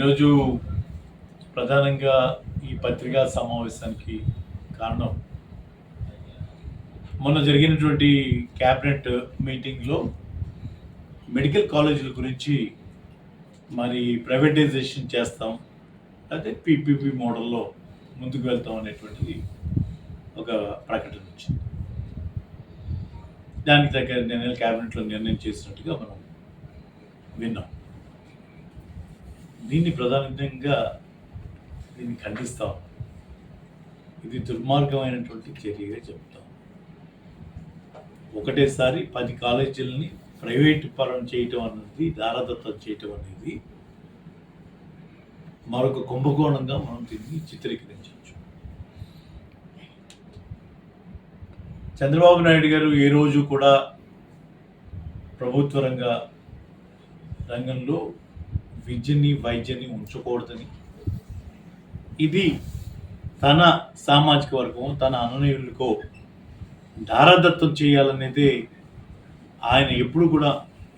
ఈరోజు ప్రధానంగా ఈ పత్రికా సమావేశానికి కారణం మొన్న జరిగినటువంటి క్యాబినెట్ మీటింగ్లో మెడికల్ కాలేజీల గురించి మరి ప్రైవేటైజేషన్ చేస్తాం అదే పీపీపీ మోడల్లో ముందుకు వెళ్తాం అనేటువంటిది ఒక ప్రకటన వచ్చింది. దానికి దగ్గర నిర్ణయం క్యాబినెట్లో నిర్ణయం చేసినట్టుగా మనం విన్నాం. దీన్ని ప్రధానంగా దీన్ని ఖండిస్తాం. ఇది దుర్మార్గమైనటువంటి చర్యగా చెప్తాం. ఒకటేసారి పది కాలేజీలని ప్రైవేట్ పరం చేయటం అనేది దారదత్తం చేయటం అనేది మరొక కుంభకోణంగా మనం దీన్ని చిత్రీకరించవచ్చు. చంద్రబాబు నాయుడు గారు ఏ రోజు కూడా ప్రభుత్వ రంగ రంగంలో విద్యని వైద్యని ఉంచకూడదని. ఇది తన సామాజిక వర్గం తన అనునయులకో దారాదత్తం చేయాలనేదే ఆయన ఎప్పుడు కూడా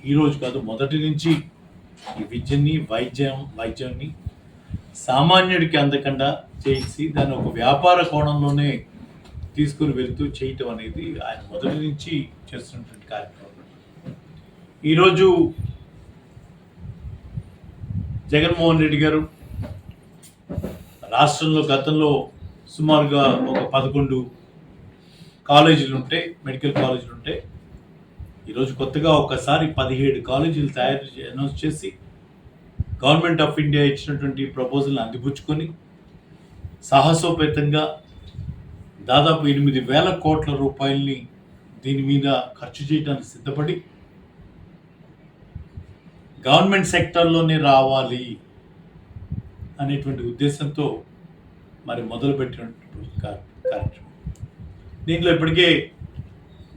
ఈరోజు కాదు మొదటి నుంచి ఈ విద్యని వైద్యం వైద్యాన్ని సామాన్యుడికి అందకుండా చేసి దాన్ని ఒక వ్యాపార కోణంలోనే తీసుకుని వెళ్తూ చేయటం అనేది ఆయన మొదటి నుంచి చేస్తున్నటువంటి కార్యక్రమం. ఈరోజు జగన్మోహన్ రెడ్డి గారు రాష్ట్రంలో గతంలో సుమారుగా ఒక పదకొండు కాలేజీలు ఉంటే మెడికల్ కాలేజీలు ఉంటే ఈరోజు కొత్తగా ఒకసారి పదిహేడు కాలేజీలు తయారు అనౌన్స్ చేసి గవర్నమెంట్ ఆఫ్ ఇండియా ఇచ్చినటువంటి ప్రపోజల్ని అందిపుచ్చుకొని సాహసోపేతంగా దాదాపు ఎనిమిది వేల కోట్ల రూపాయల్ని దీని మీద ఖర్చు చేయడానికి సిద్ధపడి గవర్నమెంట్ సెక్టర్లోనే రావాలి అనేటువంటి ఉద్దేశంతో మరి మొదలుపెట్టినటువంటి కార్యక్రమం. దీంట్లో ఇప్పటికే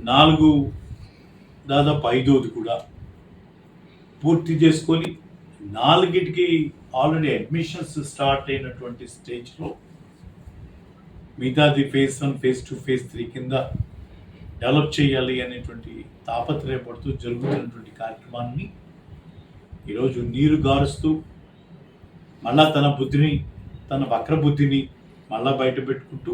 నాలుగు దాదాపు ఐదోది కూడా పూర్తి చేసుకొని నాలుగిటికి ఆల్రెడీ అడ్మిషన్స్ స్టార్ట్ అయినటువంటి స్టేజ్లో మిగతాది phase one phase two phase three కింద డెవలప్ చేయాలి అనేటువంటి తాపత్రయపడుతూ జరుగుతున్నటువంటి కార్యక్రమాన్ని ఈరోజు నీరు గారుస్తూ మళ్ళా తన బుద్ధిని తన వక్ర బుద్ధిని మళ్ళా బయట పెట్టుకుంటూ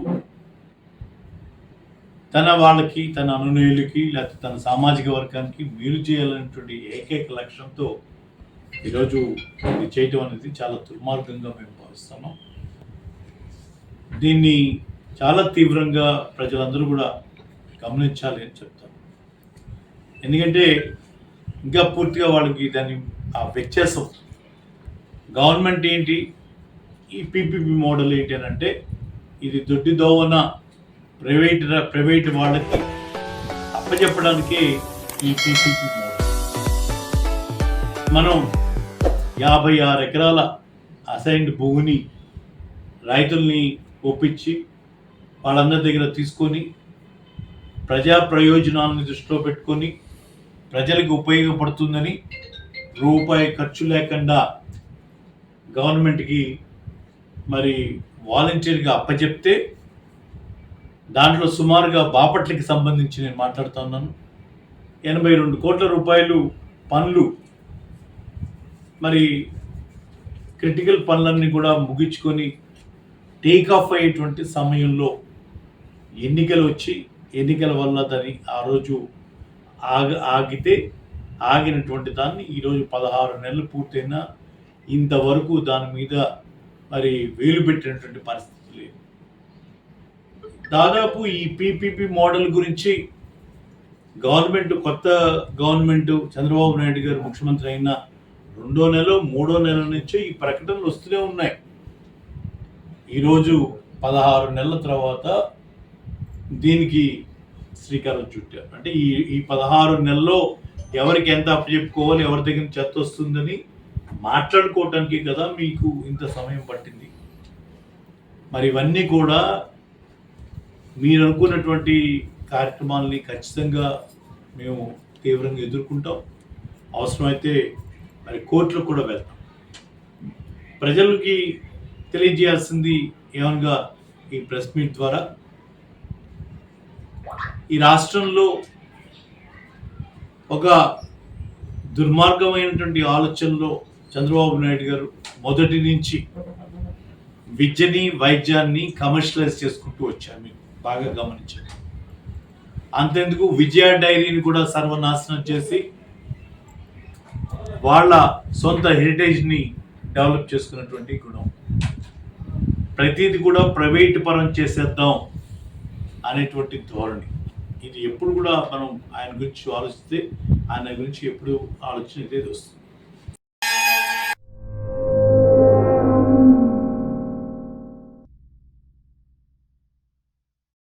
తన వాళ్ళకి తన అనునయులకి లేకపోతే తన సామాజిక వర్గానికి మేలు చేయాలనేటువంటి ఏకైక లక్ష్యంతో ఈరోజు ఇది చేయటం అనేది చాలా దుర్మార్గంగా మేము భావిస్తున్నాం. దీన్ని చాలా తీవ్రంగా ప్రజలందరూ కూడా గమనించాలి అని చెప్తాను. ఎందుకంటే ఇంకా పూర్తిగా వాళ్ళకి దాన్ని ఆ వ్యత్యాసం గవర్నమెంట్ ఏంటి? ఈ పీపీపీ మోడల్ ఏంటి అని అంటే ఇది దొడ్డి దోవన ప్రైవేట్ ప్రైవేట్ వాళ్ళకి అప్పచెప్పడానికి ఈ పీపీపీ మోడల్ మనం యాభై ఆరు ఎకరాల అసైన్డ్ భూమిని రైతుల్ని ఒప్పించి వాళ్ళందరి దగ్గర తీసుకొని ప్రజా ప్రయోజనాలను దృష్టిలో పెట్టుకొని ప్రజలకు ఉపయోగపడుతుందని రూపాయి ఖర్చు లేకుండా గవర్నమెంట్కి మరి వాలంటీర్గా అప్పచెప్తే దాంట్లో సుమారుగా బాపట్లకి సంబంధించి నేను మాట్లాడుతున్నాను ఎనభై రెండు కోట్ల రూపాయలు పనులు. మరి క్రిటికల్ పనులన్నీ కూడా ముగించుకొని టేక్ ఆఫ్ అయ్యేటువంటి సమయంలో ఎన్నికలు వచ్చి ఎన్నికల వల్ల దాన్ని ఆ రోజు ఆగ ఆగితే ఆగినటువంటి దాన్ని ఈరోజు పదహారు నెలలు పూర్తయినా ఇంతవరకు దాని మీద మరి వేలు పెట్టినటువంటి పరిస్థితి లేదు. దాదాపు ఈ పీపీపీ మోడల్ గురించి గవర్నమెంట్ కొత్త గవర్నమెంట్ చంద్రబాబు నాయుడు గారు ముఖ్యమంత్రి అయిన రెండో నెల మూడో నెల నుంచి ఈ ప్రకటనలు వస్తూనే ఉన్నాయి. ఈరోజు పదహారు నెలల తర్వాత దీనికి శ్రీకారం చుట్టారు. అంటే ఈ ఈ పదహారు నెలల్లో ఎవరికి ఎంత అప్పచెప్పుకోవాలి ఎవరి దగ్గర చెత్త వస్తుందని మాట్లాడుకోవటానికి కదా మీకు ఇంత సమయం పట్టింది. మరి ఇవన్నీ కూడా మీరు అనుకున్నటువంటి కార్యక్రమాలని ఖచ్చితంగా మేము తీవ్రంగా ఎదుర్కొంటాం. అవసరమైతే మరి కోర్టులకు కూడా వెళ్తాం. ప్రజలకి తెలియజేయాల్సింది ఏమనగా ఈ ప్రెస్ మీట్ ద్వారా. ఈ రాష్ట్రంలో ఒక దుర్మార్గమైనటువంటి ఆలోచనలో చంద్రబాబు నాయుడు గారు మొదటి నుంచి విద్యని వైద్యాన్ని కమర్షియలైజ్ చేసుకుంటూ వచ్చారు మీకు బాగా గమనించారు అంతెందుకు విజయ డైరీని కూడా సర్వనాశనం చేసి వాళ్ళ సొంత హెరిటేజ్ని డెవలప్ చేసుకున్నటువంటి గుణం. ప్రతిది కూడా ప్రైవేట్ పరం చేసేద్దాం అనేటువంటి ధోరణి. ఇది ఎప్పుడు కూడా మనం ఆయన గురించి ఆలోచిస్తే ఆయన గురించి ఎప్పుడు ఆలోచన ఇదే వస్తుంది.